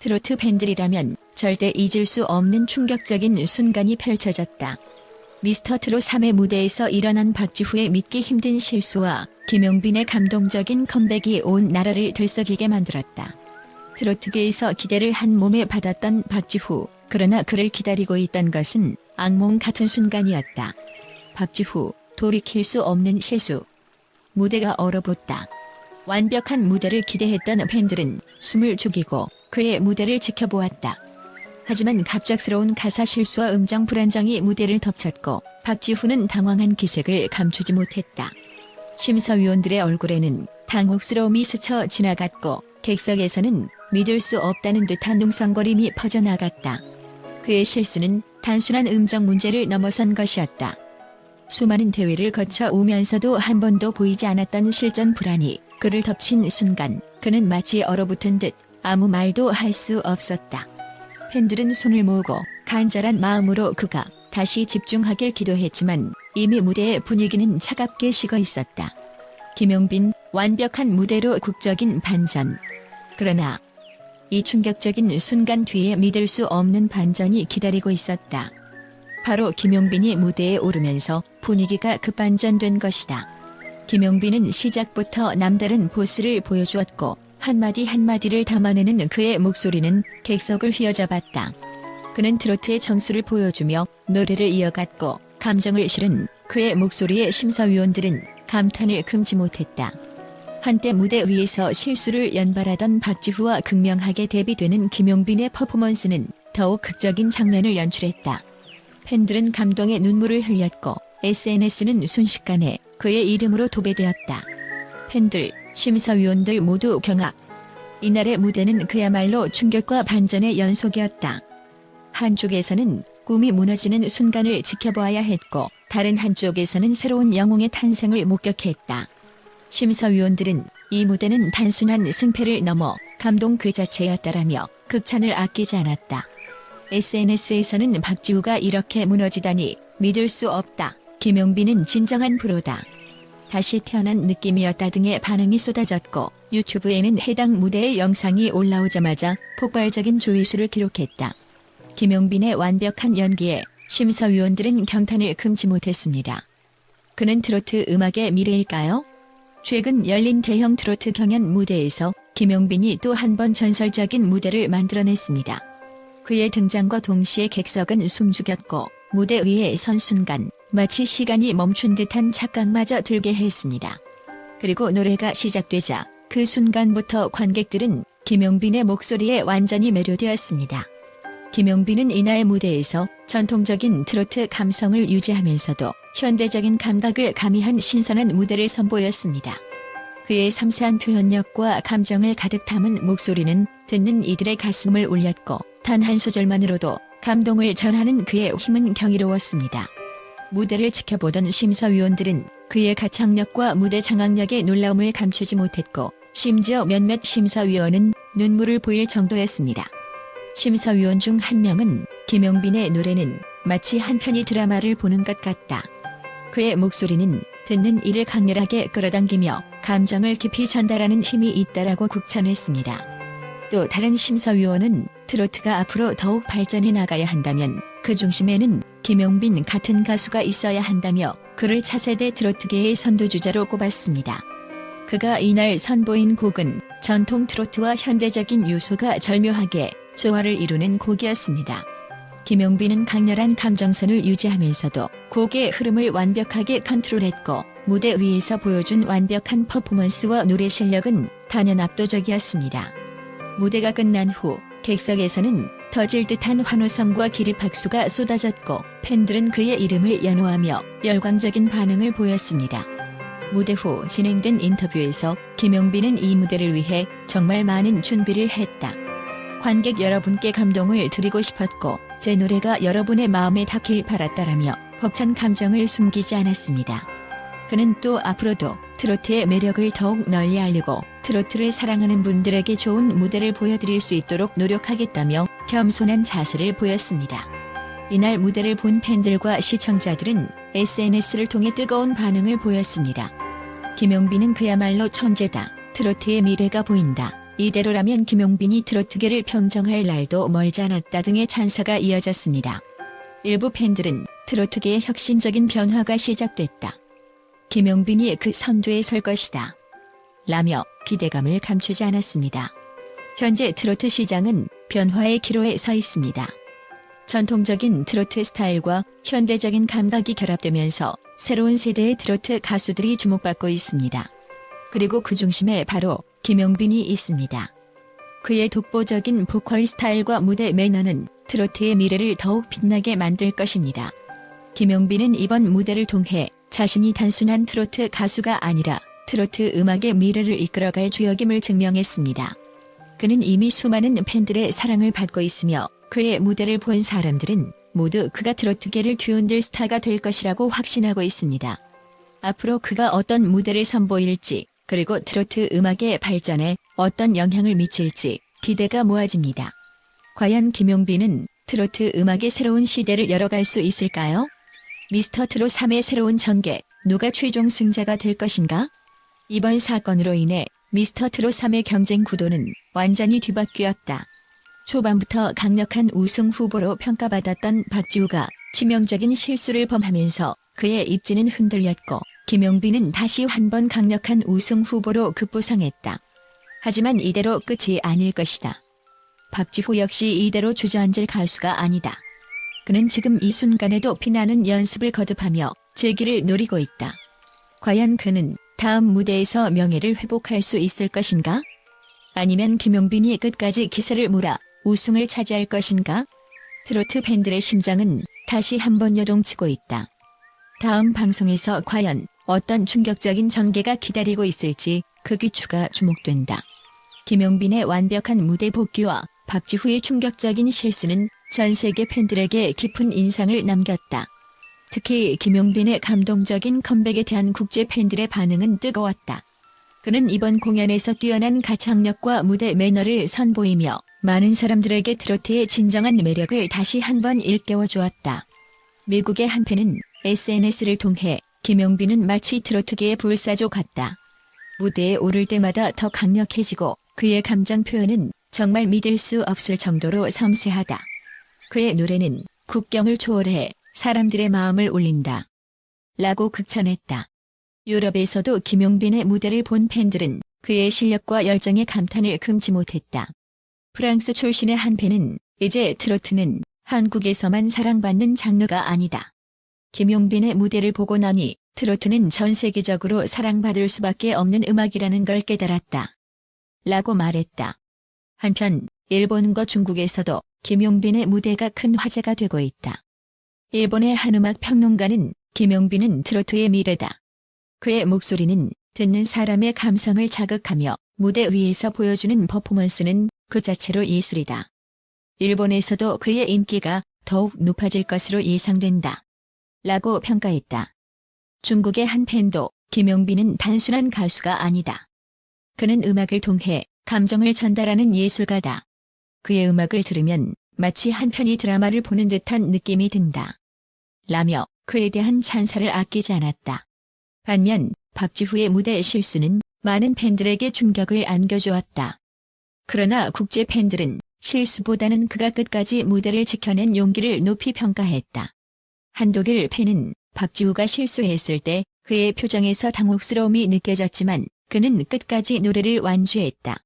트로트 팬들이라면 절대 잊을 수 없는 충격적인 순간이 펼쳐졌다. 미스터 트롯 3의 무대에서 일어난 박지후의 믿기 힘든 실수와 김용빈의 감동적인 컴백이 온 나라를 들썩이게 만들었다. 트로트계에서 기대를 한 몸에 받았던 박지후, 그러나 그를 기다리고 있던 것은 악몽 같은 순간이었다. 박지후, 돌이킬 수 없는 실수. 무대가 얼어붙다. 완벽한 무대를 기대했던 팬들은 숨을 죽이고 그의 무대를 지켜보았다. 하지만 갑작스러운 가사 실수와 음정 불안정이 무대를 덮쳤고 박지후는 당황한 기색을 감추지 못했다. 심사위원들의 얼굴에는 당혹스러움이 스쳐 지나갔고 객석에서는 믿을 수 없다는 듯한 능성거림이 퍼져나갔다. 그의 실수는 단순한 음정 문제를 넘어선 것이었다. 수많은 대회를 거쳐 오면서도 한 번도 보이지 않았던 실전 불안이 그를 덮친 순간 그는 마치 얼어붙은 듯 아무 말도 할 수 없었다. 팬들은 손을 모으고 간절한 마음으로 그가 다시 집중하길 기도했지만 이미 무대의 분위기는 차갑게 식어 있었다. 김용빈 완벽한 무대로 국적인 반전. 그러나 이 충격적인 순간 뒤에 믿을 수 없는 반전이 기다리고 있었다. 바로 김용빈이 무대에 오르면서 분위기가 급반전된 것이다. 김용빈은 시작부터 남다른 보스를 보여주었고 한마디 한마디를 담아내는 그의 목소리는 객석을 휘어잡았다. 그는 트로트의 정수를 보여주며 노래를 이어갔고 감정을 실은 그의 목소리에 심사위원들은 감탄을 금치 못했다. 한때 무대 위에서 실수를 연발하던 박지후와 극명하게 대비되는 김용빈의 퍼포먼스는 더욱 극적인 장면을 연출했다. 팬들은 감동의 눈물을 흘렸고 SNS는 순식간에 그의 이름으로 도배되었다. 팬들, 심사위원들 모두 경악. 이날의 무대는 그야말로 충격과 반전의 연속이었다. 한쪽에서는 꿈이 무너지는 순간을 지켜보아야 했고 다른 한쪽에서는 새로운 영웅의 탄생을 목격했다. 심사위원들은 이 무대는 단순한 승패를 넘어 감동 그 자체였다라며 극찬을 아끼지 않았다. SNS에서는 박지우가 이렇게 무너지다니 믿을 수 없다. 김용빈은 진정한 프로다. 다시 태어난 느낌이었다 등의 반응이 쏟아졌고 유튜브에는 해당 무대의 영상이 올라오자마자 폭발적인 조회수를 기록했다. 김용빈의 완벽한 연기에 심사위원들은 경탄을 금치 못했습니다. 그는 트로트 음악의 미래일까요? 최근 열린 대형 트로트 경연 무대에서 김용빈이 또 한 번 전설적인 무대를 만들어냈습니다. 그의 등장과 동시에 객석은 숨죽였고 무대 위에 선 순간 마치 시간이 멈춘 듯한 착각마저 들게 했습니다. 그리고 노래가 시작되자 그 순간부터 관객들은 김용빈의 목소리에 완전히 매료되었습니다. 김용빈은 이날 무대에서 전통적인 트로트 감성을 유지하면서도 현대적인 감각을 가미한 신선한 무대를 선보였습니다. 그의 섬세한 표현력과 감정을 가득 담은 목소리는 듣는 이들의 가슴을 울렸고 단 한 소절만으로도 감동을 전하는 그의 힘은 경이로웠습니다. 무대를 지켜보던 심사위원들은 그의 가창력과 무대 장악력의 놀라움을 감추지 못했고 심지어 몇몇 심사위원은 눈물을 보일 정도였습니다. 심사위원 중 한 명은 김용빈의 노래는 마치 한 편의 드라마를 보는 것 같다. 그의 목소리는 듣는 이를 강렬하게 끌어당기며 감정을 깊이 전달하는 힘이 있다라고 국찬했습니다. 또 다른 심사위원은 트로트가 앞으로 더욱 발전해 나가야 한다면 그 중심에는 김용빈 같은 가수가 있어야 한다며 그를 차세대 트로트계의 선도주자로 꼽았습니다. 그가 이날 선보인 곡은 전통 트로트와 현대적인 요소가 절묘하게 조화를 이루는 곡이었습니다. 김용빈은 강렬한 감정선을 유지하면서도 곡의 흐름을 완벽하게 컨트롤했고 무대 위에서 보여준 완벽한 퍼포먼스와 노래 실력은 단연 압도적이었습니다. 무대가 끝난 후 객석에서는 터질 듯한 환호성과 기립 박수가 쏟아졌고 팬들은 그의 이름을 연호하며 열광적인 반응을 보였습니다. 무대 후 진행된 인터뷰에서 김용빈은 이 무대를 위해 정말 많은 준비를 했다. 관객 여러분께 감동을 드리고 싶었고 제 노래가 여러분의 마음에 닿길 바랐다라며 벅찬 감정을 숨기지 않았습니다. 그는 또 앞으로도 트로트의 매력을 더욱 널리 알리고 트로트를 사랑하는 분들에게 좋은 무대를 보여드릴 수 있도록 노력하겠다며 겸손한 자세를 보였습니다. 이날 무대를 본 팬들과 시청자들은 SNS를 통해 뜨거운 반응을 보였습니다. 김용빈은 그야말로 천재다. 트로트의 미래가 보인다. 이대로라면 김용빈이 트로트계를 평정할 날도 멀지 않았다 등의 찬사가 이어졌습니다. 일부 팬들은 트로트계의 혁신적인 변화가 시작됐다. 김용빈이 그 선두에 설 것이다. 라며 기대감을 감추지 않았습니다. 현재 트로트 시장은 변화의 기로에 서 있습니다. 전통적인 트로트 스타일과 현대적인 감각이 결합되면서 새로운 세대의 트로트 가수들이 주목받고 있습니다. 그리고 그 중심에 바로 김용빈이 있습니다. 그의 독보적인 보컬 스타일과 무대 매너는 트로트의 미래를 더욱 빛나게 만들 것입니다. 김용빈은 이번 무대를 통해 자신이 단순한 트로트 가수가 아니라 트로트 음악의 미래를 이끌어갈 주역임을 증명했습니다. 그는 이미 수많은 팬들의 사랑을 받고 있으며 그의 무대를 본 사람들은 모두 그가 트로트계를 뒤흔들 스타가 될 것이라고 확신하고 있습니다. 앞으로 그가 어떤 무대를 선보일지 그리고 트로트 음악의 발전에 어떤 영향을 미칠지 기대가 모아집니다. 과연 김용빈은 트로트 음악의 새로운 시대를 열어갈 수 있을까요? 미스터 트롯 3의 새로운 전개, 누가 최종 승자가 될 것인가? 이번 사건으로 인해 미스터 트롯 3의 경쟁 구도는 완전히 뒤바뀌었다. 초반부터 강력한 우승 후보로 평가받았던 박지우가 치명적인 실수를 범하면서 그의 입지는 흔들렸고 김용빈은 다시 한 번 강력한 우승 후보로 급부상했다. 하지만 이대로 끝이 아닐 것이다. 박지후 역시 이대로 주저앉을 가수가 아니다. 그는 지금 이 순간에도 피나는 연습을 거듭하며 재기를 노리고 있다. 과연 그는 다음 무대에서 명예를 회복할 수 있을 것인가? 아니면 김용빈이 끝까지 기세를 몰아 우승을 차지할 것인가? 트로트 팬들의 심장은 다시 한번 요동치고 있다. 다음 방송에서 과연 어떤 충격적인 전개가 기다리고 있을지 그 귀추가 주목된다. 김용빈의 완벽한 무대 복귀와 박지후의 충격적인 실수는 전 세계 팬들에게 깊은 인상을 남겼다. 특히 김용빈의 감동적인 컴백에 대한 국제 팬들의 반응은 뜨거웠다. 그는 이번 공연에서 뛰어난 가창력과 무대 매너를 선보이며 많은 사람들에게 트로트의 진정한 매력을 다시 한번 일깨워 주었다. 미국의 한 팬은 SNS를 통해 김용빈은 마치 트로트계의 불사조 같다. 무대에 오를 때마다 더 강력해지고 그의 감정 표현은 정말 믿을 수 없을 정도로 섬세하다. 그의 노래는 국경을 초월해 사람들의 마음을 울린다. 라고 극찬했다. 유럽에서도 김용빈의 무대를 본 팬들은 그의 실력과 열정에 감탄을 금치 못했다. 프랑스 출신의 한 팬은 이제 트로트는 한국에서만 사랑받는 장르가 아니다. 김용빈의 무대를 보고 나니 트로트는 전 세계적으로 사랑받을 수밖에 없는 음악이라는 걸 깨달았다. 라고 말했다. 한편 일본과 중국에서도 김용빈의 무대가 큰 화제가 되고 있다. 일본의 한 음악 평론가는 김용빈은 트로트의 미래다. 그의 목소리는 듣는 사람의 감성을 자극하며 무대 위에서 보여주는 퍼포먼스는 그 자체로 예술이다. 일본에서도 그의 인기가 더욱 높아질 것으로 예상된다. 라고 평가했다. 중국의 한 팬도 김용빈은 단순한 가수가 아니다. 그는 음악을 통해 감정을 전달하는 예술가다. 그의 음악을 들으면 마치 한 편의 드라마를 보는 듯한 느낌이 든다. 라며 그에 대한 찬사를 아끼지 않았다. 반면 박지후의 무대 실수는 많은 팬들에게 충격을 안겨주었다. 그러나 국제 팬들은 실수보다는 그가 끝까지 무대를 지켜낸 용기를 높이 평가했다. 한독일 팬은 박지우가 실수했을 때 그의 표정에서 당혹스러움이 느껴졌지만 그는 끝까지 노래를 완주했다.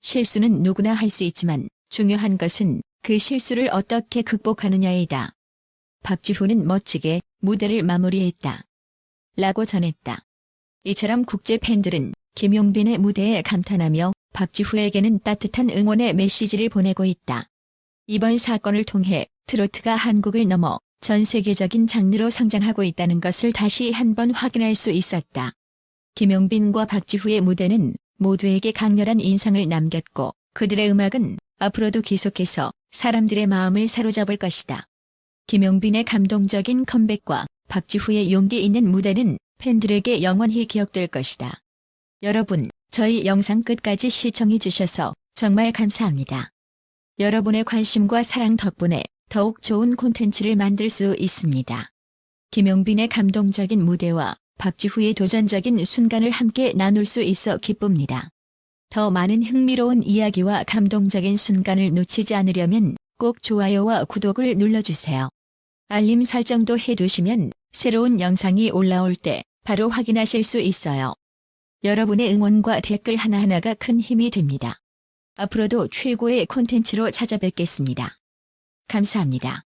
실수는 누구나 할 수 있지만 중요한 것은 그 실수를 어떻게 극복하느냐이다. 박지후는 멋지게 무대를 마무리했다. 라고 전했다. 이처럼 국제 팬들은 김용빈의 무대에 감탄하며 박지후에게는 따뜻한 응원의 메시지를 보내고 있다. 이번 사건을 통해 트로트가 한국을 넘어 전 세계적인 장르로 성장하고 있다는 것을 다시 한번 확인할 수 있었다. 김용빈과 박지후의 무대는 모두에게 강렬한 인상을 남겼고 그들의 음악은 앞으로도 계속해서 사람들의 마음을 사로잡을 것이다. 김용빈의 감동적인 컴백과 박지후의 용기 있는 무대는 팬들에게 영원히 기억될 것이다. 여러분, 저희 영상 끝까지 시청해 주셔서 정말 감사합니다. 여러분의 관심과 사랑 덕분에 더욱 좋은 콘텐츠를 만들 수 있습니다. 김용빈의 감동적인 무대와 박지후의 도전적인 순간을 함께 나눌 수 있어 기쁩니다. 더 많은 흥미로운 이야기와 감동적인 순간을 놓치지 않으려면 꼭 좋아요와 구독을 눌러주세요. 알림 설정도 해두시면 새로운 영상이 올라올 때 바로 확인하실 수 있어요. 여러분의 응원과 댓글 하나하나가 큰 힘이 됩니다. 앞으로도 최고의 콘텐츠로 찾아뵙겠습니다. 감사합니다.